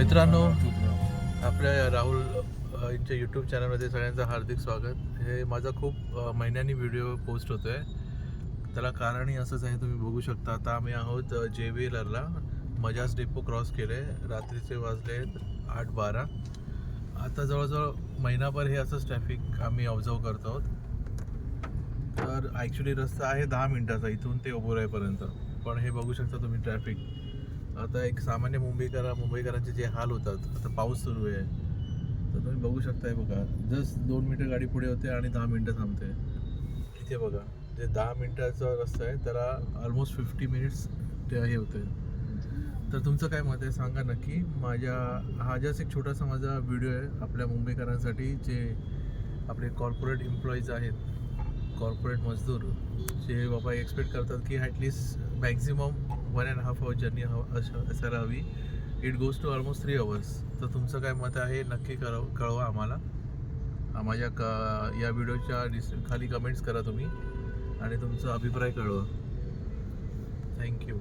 मित्रांनो आपल्या राहुल यांच्या यूट्यूब चॅनलमध्ये सगळ्यांचं हार्दिक स्वागत. हे माझा खूप महिन्यांनी व्हिडिओ पोस्ट होतो आहे त्याला कारणही असंच आहे तुम्ही बघू शकता. आता आम्ही आहोत जे व्ही एलरला मजाज डेपो क्रॉस केले. रात्रीचे वाजले आठ बारा. आता जवळजवळ महिनाभर हे असंच ट्रॅफिक आम्ही ऑब्झर्व करतो आहोत. तर ॲक्च्युली रस्ता आहे दहा मिनिटाचा इथून ते ओबोरायपर्यंत पण हे बघू शकता तुम्ही ट्रॅफिक आता एक सामान्य मुंबईकर मुंबईकरांचे जे हाल होतात आता पाऊस सुरू आहे. तर तुम्ही बघू शकताय बघा जस्ट दोन मिनिटं गाडी पुढे होते आणि दहा मिनिटं थांबते. इथे बघा जे दहा मिनिटाचा रस्ता आहे त्याला ऑलमोस्ट फिफ्टी मिनिट्स ते हे होते तर तुमचं काय मत आहे? सांगा नक्की. माझ्या हा जस्ट एक छोटासा माझा व्हिडिओ आहे आपल्या मुंबईकरांसाठी जे आपले कॉर्पोरेट एम्प्लॉईज आहेत कॉर्पोरेट मजदूर जे बाबा एक्सपेक्ट करतात की at least maximum one and half hour journey असं असायला हवी it goes to almost three hours तर तुमचं काय मत आहे? नक्की कळव कळवा आम्हाला. माझ्या क या व्हिडिओच्या डिस खाली कमेंट्स करा तुम्ही. आणि तुमचा अभिप्राय कळवा. थँक्यू